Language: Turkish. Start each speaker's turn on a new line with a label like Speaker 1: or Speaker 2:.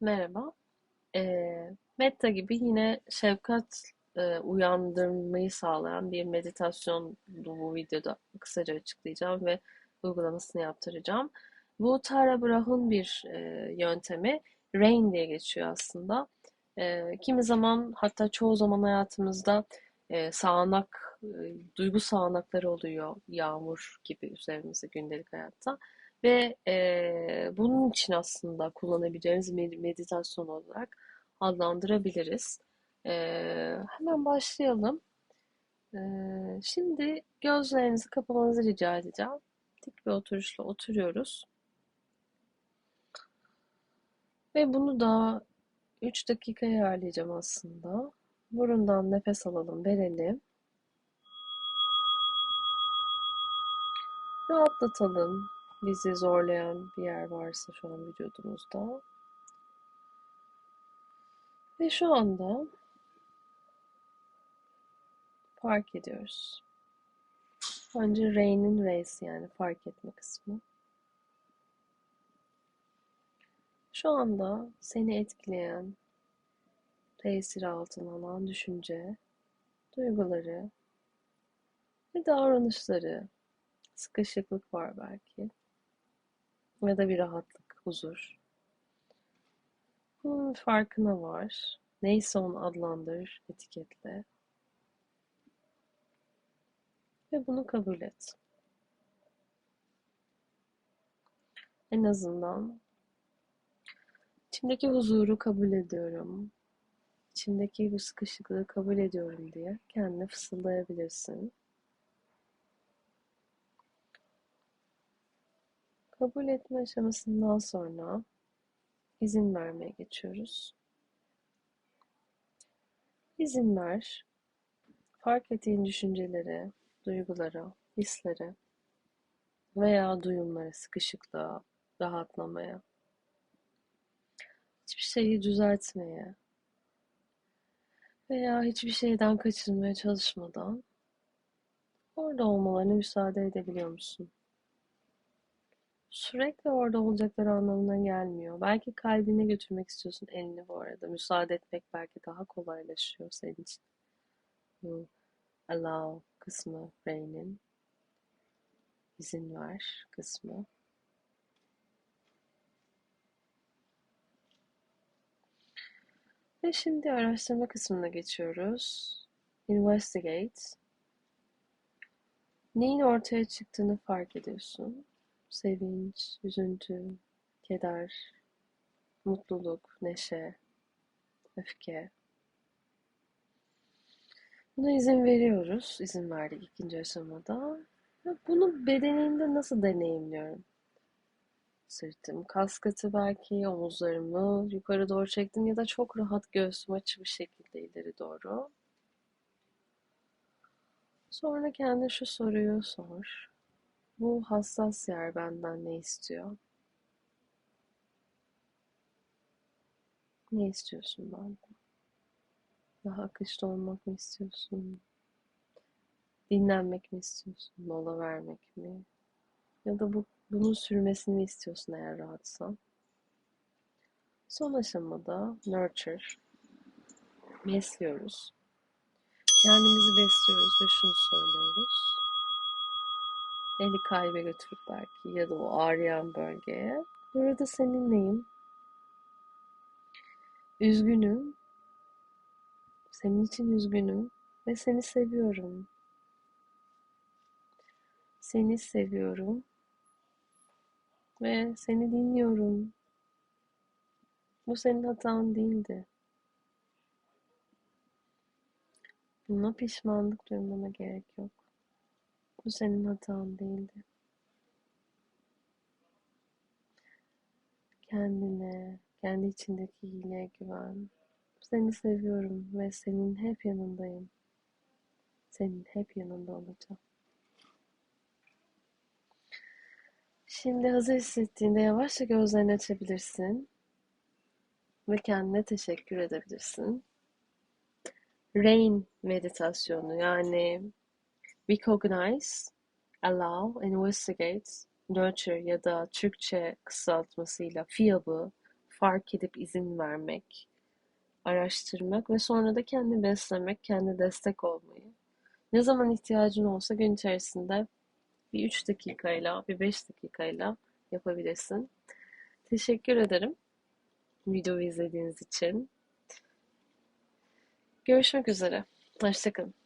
Speaker 1: Merhaba. Ee, Metta gibi yine şefkat e, uyandırmayı sağlayan bir meditasyon bu videoda kısaca açıklayacağım ve uygulamasını yaptıracağım. Bu Tara Brah'ın bir e, yöntemi. Rain diye geçiyor aslında. E, kimi zaman hatta çoğu zaman hayatımızda e, sağanak, e, duygu sağanakları oluyor. Yağmur gibi üzerimize gündelik hayatta. Ve e, bunun için aslında kullanabileceğimiz meditasyon olarak adlandırabiliriz. E, hemen başlayalım. E, şimdi gözlerinizi kapamanızı rica edeceğim. Dik bir oturuşla oturuyoruz. Ve bunu da 3 dakikaya ayarlayacağım aslında. Burundan nefes alalım, verelim. Rahatlatalım bizi zorlayan bir yer varsa şu an vücudumuzda. Ve şu anda fark ediyoruz. Önce Ray'nin Ray'si yani fark etme kısmı. Şu anda seni etkileyen, tesir altına alan düşünce, duyguları ve davranışları, sıkışıklık var belki ya da bir rahatlık, huzur. Bunun farkına var. Neyse onu adlandır, etiketle. Ve bunu kabul et. En azından içimdeki huzuru kabul ediyorum. İçimdeki bu sıkışıklığı kabul ediyorum diye kendine fısıldayabilirsin. Kabul etme aşamasından sonra izin vermeye geçiyoruz. İzin ver. Fark ettiğin düşüncelere, duygulara, hislere veya duyumlara, sıkışıklığa, rahatlamaya, hiçbir şeyi düzeltmeye veya hiçbir şeyden kaçınmaya çalışmadan orada olmalarına müsaade edebiliyor musun? Sürekli orada olacakları anlamına gelmiyor. Belki kalbine götürmek istiyorsun elini bu arada. Müsaade etmek belki daha kolaylaşıyor senin için. Bu allow kısmı Ray'nin izin ver kısmı. Ve şimdi araştırma kısmına geçiyoruz. Investigate. Neyin ortaya çıktığını fark ediyorsun sevinç, üzüntü, keder, mutluluk, neşe, öfke. Buna izin veriyoruz. İzin verdik ikinci aşamada. Bunu bedenimde nasıl deneyimliyorum? Sırtım, kas katı belki, omuzlarımı yukarı doğru çektim ya da çok rahat göğsüm açık bir şekilde ileri doğru. Sonra kendine şu soruyu sor. Bu hassas yer benden ne istiyor? Ne istiyorsun benden? Daha akışta olmak mı istiyorsun? Dinlenmek mi istiyorsun? Mola vermek mi? Ya da bu, bunun sürmesini istiyorsun eğer rahatsan? Son aşamada nurture. Besliyoruz. Kendimizi besliyoruz ve şunu söylüyoruz. Eli kalbe götürüp belki ya da o ağrıyan bölgeye. Burada seninleyim. Üzgünüm. Senin için üzgünüm ve seni seviyorum. Seni seviyorum ve seni dinliyorum. Bu senin hatan değildi. Buna pişmanlık duymana gerek yok. Bu senin hatan değildi. Kendine, kendi içindeki iyiliğe güven. Seni seviyorum ve senin hep yanındayım. Senin hep yanında olacağım. Şimdi hazır hissettiğinde yavaşça gözlerini açabilirsin ve kendine teşekkür edebilirsin. Rain meditasyonu yani Recognize, Allow, Investigate, Nurture ya da Türkçe kısaltmasıyla FIAB'ı fark edip izin vermek, araştırmak ve sonra da kendi beslemek, kendi destek olmayı. Ne zaman ihtiyacın olsa gün içerisinde bir 3 dakikayla, bir 5 dakikayla yapabilirsin. Teşekkür ederim videoyu izlediğiniz için. Görüşmek üzere. Hoşçakalın.